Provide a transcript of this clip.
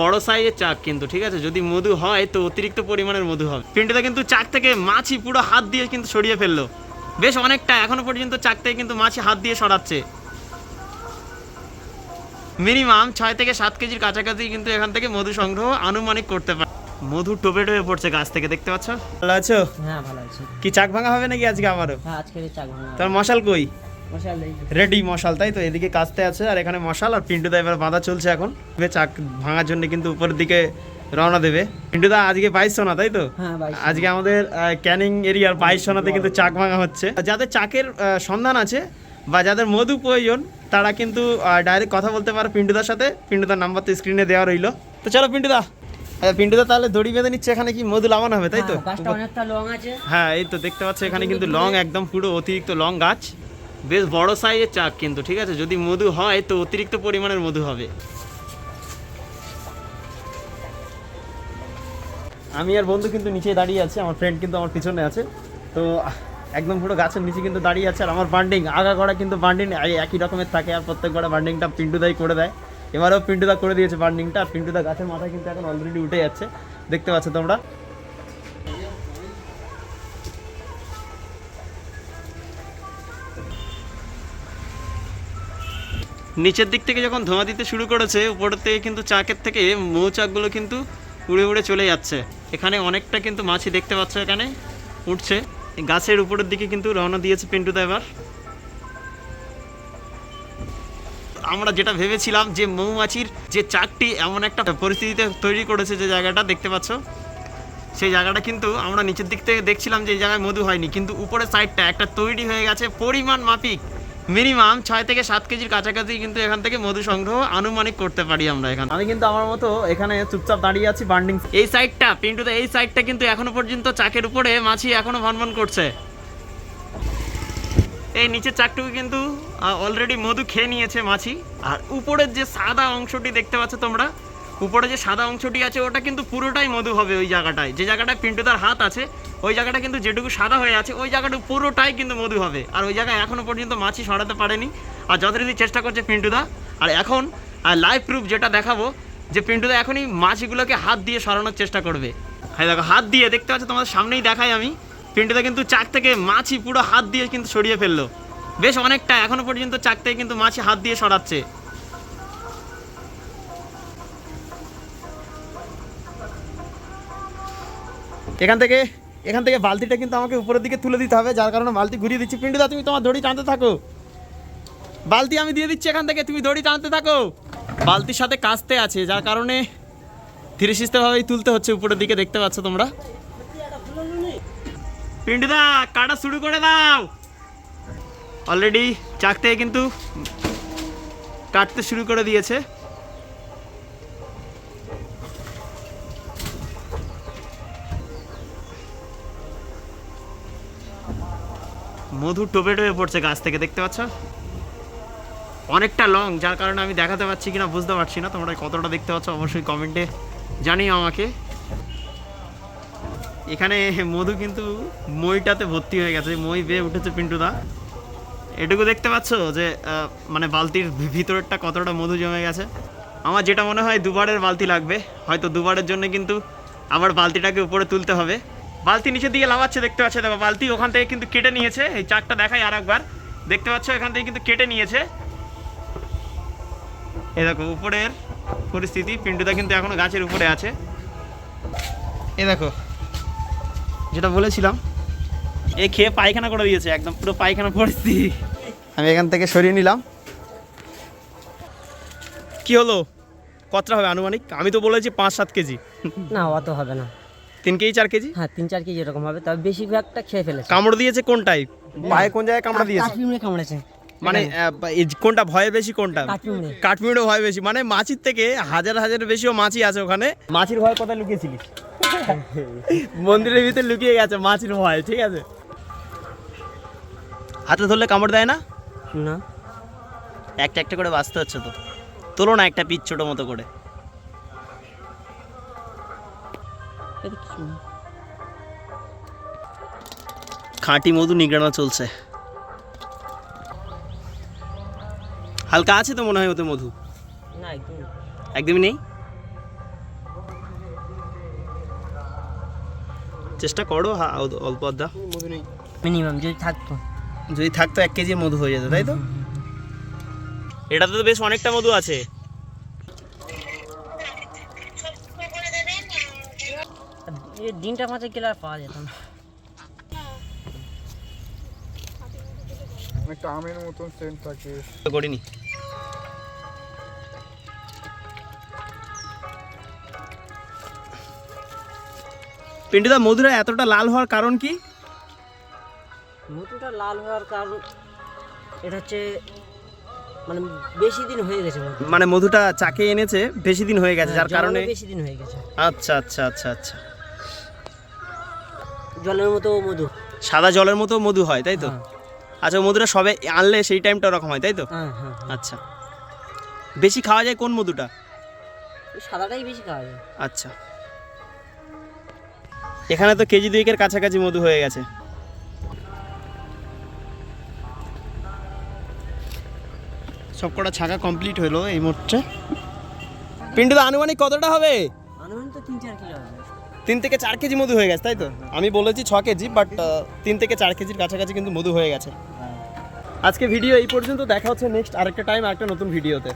বড় সাইজের চাক কিন্তু ঠিক আছে? যদি মধু হয় তো অতিরিক্ত পরিমাণের মধু হবে। পিন্টুদা কিন্তু চাক থেকে মাছি পুরো হাত দিয়ে কিন্তু সরিয়ে ফেলল। বেশ অনেকটা এখনও পর্যন্ত চাক থেকে কিন্তু মাছি হাত দিয়ে সরাচ্ছে। মিনিমাম ছয় থেকে সাত কেজির কাছাকাছি কিন্তু এখান থেকে মধু সংগ্রহ আনুমানিক করতে পারে মধু টোপে টোপে পড়ছে গাছ থেকে দেখতে পাচ্ছ? ভালো আছো? হ্যাঁ ভালো আছে। কি চাক ভাঙা হবে নাকি আজকে আমারও? হ্যাঁ আজকে চাক ভাঙা তার মশাল কই? রেডি মশাল তাই তো? এদিকে কাস্তে আছে আর এখানে মশাল আর পিন্টুদা এবার বাঁধা চলছে এখন। চাক ভাঙার জন্য কিন্তু উপরের দিকে রওনা দেবে। পিন্টুদা আজকে বাইশশো না তাই তো? হ্যাঁ আজকে আমাদের ক্যানিং এরিয়ার বাইশ সোনাতে কিন্তু চাক ভাঙা হচ্ছে। যাদের চাকের সন্ধান আছে বা যাদের মধু প্রয়োজন তারা কিন্তু ডাইরেক্ট কথা বলতে পারে পিন্টুদার সাথে। পিন্টুদার নাম্বার তো স্ক্রিনে দেওয়া রইল। তো চলো পিন্টুদা আচ্ছা, পিন্টুদা তাহলে দড়ি বেঁধে নিচ্ছে এখানে কি মধু লাগানো হবে তাই তো? হ্যাঁ, হ্যাঁ এই তো দেখতে পাচ্ছ এখানে কিন্তু লং একদম পুরো অতিরিক্ত লং গাছ। বেশ বড় সাইজের চাক কিন্তু, ঠিক আছে? যদি মধু হয় তো অতিরিক্ত পরিমাণের মধু হবে। আমি আর বন্ধু কিন্তু নিচে দাঁড়িয়ে আছে, আমার ফ্রেন্ড কিন্তু আমার পিছনে আছে। তো, একদম পুরো গাছের নিচে কিন্তু দাঁড়িয়ে আছে আর আমার বান্ডিং আগা গড়া কিন্তু বান্ডিং একই রকমের থাকে আর প্রত্যেক গড়া বান্ডিংটা পিন্টুদাই করে দেয়। এবারেও পিন্টুদা করে দিয়েছে বান্ডিংটা আর পিন্টুদা গাছের মাথায় কিন্তু এখন অলরেডি উঠে যাচ্ছে। দেখতে পাচ্ছ তোমরা? নিচের দিক থেকে যখন ধোঁয়া দিতে শুরু করেছে উপরের থেকে কিন্তু চাকের থেকে মৌচাকগুলো কিন্তু উড়ে উড়ে চলে যাচ্ছে। এখানে অনেকটা কিন্তু মাছি দেখতে পাচ্ছ এখানে, উঠছে। গাছের উপরের দিকে কিন্তু রওনা দিয়েছে পিন্টুদা এবার। আমরা যেটা ভেবেছিলাম যে মৌমাছির যে চাকটি এমন একটা পরিস্থিতিতে তৈরি করেছে যে জায়গাটা, দেখতে পাচ্ছ? সেই জায়গাটা কিন্তু আমরা নিচের দিক থেকে দেখছিলাম যে এই জায়গায় মধু হয়নি। কিন্তু উপরের সাইডটা একটা তৈরি হয়ে গেছে, পরিমাণ মাফিক মিনিমাম ছয় থেকে সাত কেজির কাছাকাছি কিন্তু এখান থেকে মধু সংগ্রহ আনুমানিক করতে পারি আমরা এখানে আমি কিন্তু আমার মতো এখানে চুপচাপ দাঁড়িয়ে আছি বান্ডিং এই সাইডটা পিন্টুতে এই সাইডটা কিন্তু এখনও পর্যন্ত চাকের উপরে মাছি এখনও ভনভন করছে। এই নিচের চাকটুকু কিন্তু অলরেডি মধু খেয়ে নিয়েছে মাছি। আর উপরের যে সাদা অংশটি দেখতে পাচ্ছ তোমরা উপরে যে সাদা অংশটি আছে, ওটা কিন্তু পুরোটাই মধু হবে ওই জায়গাটায়। যে জায়গাটায় পিন্টুদার হাত আছে, ওই জায়গাটা কিন্তু যেটুকু সাদা হয়ে আছে, ওই জায়গাটা পুরোটাই কিন্তু মধু হবে। আর ওই জায়গায় এখনও পর্যন্ত মাছি সরাতে পারেনি। আর যথারীতি চেষ্টা করছে পিন্টুদা, আর এখন লাইভ প্রুফ যেটা দেখাবো, যে পিন্টুদা এখনই মাছিগুলোকে হাত দিয়ে সরানোর চেষ্টা করবে। হ্যাঁ দেখো, হাত দিয়ে, দেখতে পাচ্ছ, তোমাদের সামনেই দেখাই আমি। পিন্টুদা কিন্তু চাক থেকে মাছি পুরো হাত দিয়ে কিন্তু সরিয়ে ফেলল। বেশ অনেকটা এখনও পর্যন্ত চাক থেকে কিন্তু মাছি হাত দিয়ে সরাচ্ছে। এখান থেকে এখান থেকে বালতিটা কিন্তু আমাকে উপরের দিকে তুলে দিতে হবে, যার কারণে বালতি ঘুরিয়ে দিচ্ছি। পিন্টুদা, তুমি তোমার দড়ি টানতে থাকো। বালতি আমি দিয়ে দিচ্ছি এখান থেকে, তুমি দড়ি টানতে থাকো। বালতির সাথে কাস্তে আছে, যার কারণে ধীরে সুস্থভাবেই তুলতে হচ্ছে উপরের দিকে, দেখতে পাচ্ছ তোমরা? পিন্টুদা, কাটা শুরু করে দাও। অলরেডি চাক থেকে কিন্তু কাটতে শুরু করে দিয়েছে। মধু টোপে টোপে পড়ছে গাছ থেকে, দেখতে পাচ্ছ? অনেকটা লং যার কারণে আমি দেখাতে পারছি কিনা বুঝতে পারছি না। তোমরা কতটা দেখতে পাচ্ছ অবশ্যই কমেন্টে জানিও আমাকে। এখানে মধু কিন্তু মইটাতে ভর্তি হয়ে গেছে, মই বেয়ে উঠেছে পিন্টুদা। এটুকু দেখতে পাচ্ছ যে মানে বালতির ভিতরেরটা কতটা মধু জমে গেছে। আমার যেটা মনে হয় দুবারের বালতি লাগবে, হয়তো দুবারের জন্য কিন্তু আবার বালতিটাকে উপরে তুলতে হবে। বালতি নিচের দিয়ে লাগাচ্ছে দেখতে পাচ্ছে? দেখো, বালতি ওখান থেকে কিন্তু কেটে নিয়েছে। এই চাকটা দেখাই আর একবার দেখতে পাচ্ছ? এখান থেকে কিন্তু কেটে নিয়েছে। এ দেখো, উপরের পরিস্থিতি। পিন্টুদা কিন্তু এখনও গাছের উপরে আছে। এ দেখো, যেটা বলেছিলাম, এ খেয়ে পায়খানা করে দিয়েছে, একদম পুরো পায়খানা পরিস্থিতি। আমি এখান থেকে সরিয়ে নিলাম। কি হলো? কতটা হবে আনুমানিক? আমি তো বলেছি পাঁচ সাত কেজি। না, অত হবে না। তিন কেজি চার কেজি? হ্যাঁ তিন চার কেজি এরকম হবে। তবে বেশিরভাগটা খেয়ে ফেলেছে। কামড় দিয়েছে কোনটাই পায়ে কোন জায়গায় কামড় দিয়েছে? কাঠপিমড়ে কামড়েছে। মানে এই কোনটা ভয়ে বেশি কোনটা? কাঠমিড়ো ভয় বেশি। মানে মাছির থেকে হাজার হাজারের বেশিও মাছি আছে ওখানে। মাছির ভয় কোথায় লুকিয়েছিলিস? মন্দিরের ভিতরে লুকিয়ে গেছে মাছির ভয় ঠিক আছে? হাতে ধরলে কামড় দেয় না? না। একটা একটা করে বাঁচতে হচ্ছে তো। তোলো না একটা পিচ ছোটো মতো করে। খাঁটি মধু নিগড়ানো চলছে। হালকা আছে তো মনে হয় ওতে মধু? না একদমই নেই। চেষ্টা করো অল্প আধা। মধু নেই। মিনিমাম যদি থাকতো। যদি থাকতো এক কেজি মধু হয়ে যেত তাই তো? এটাতে তো বেশ অনেকটা মধু আছে। এই দিনটা মাঝে গেলে আর পাওয়া যেত না। একটা আমের মতন সেন্ট থাকে। করিনি। পিন্টুদা মধুরা এতটা লাল হওয়ার কারণ কি? মধুটা লাল হওয়ার কারণ এটা হচ্ছে মানে বেশি দিন হয়ে গেছে মানে মধুটা চাকে এনেছে বেশি দিন হয়ে গেছে যার হ্যাঁ, কারণে বেশি দিন হয়ে গেছে। আচ্ছা আচ্ছা আচ্ছা আচ্ছা। জলের মতো মধু। সাদা জলের মতো মধু হয় তাই তো? হ্যাঁ। আচ্ছা মধুটা সবে আনলে সেই টাইমটা ওরকম হয় তাই তো? হ্যাঁ হ্যাঁ। আচ্ছা। বেশি খাওয়া যায় কোন মধুটা? সাদাটাই বেশি খাওয়া যায়। আচ্ছা। এখানে তো কেজি দুয়েকের কাছাকাছি মধু হয়ে গেছে। সব কটা ছাকা কমপ্লিট হলো এই মুহূর্তে। পিন্টু আনুমানিক কতটা হবে? আনুমানিক তো তিন চার কিলো হবে। তিন থেকে চার কেজি মধু হয়ে গেছে তাই তো? আমি বলেছি ছ কেজি বাট তিন থেকে চার কেজির কাছাকাছি কিন্তু মধু হয়ে গেছে। আজকে ভিডিও এই পর্যন্ত দেখা হচ্ছে নেক্সট আরেকটা টাইম আরেকটা নতুন ভিডিওতে।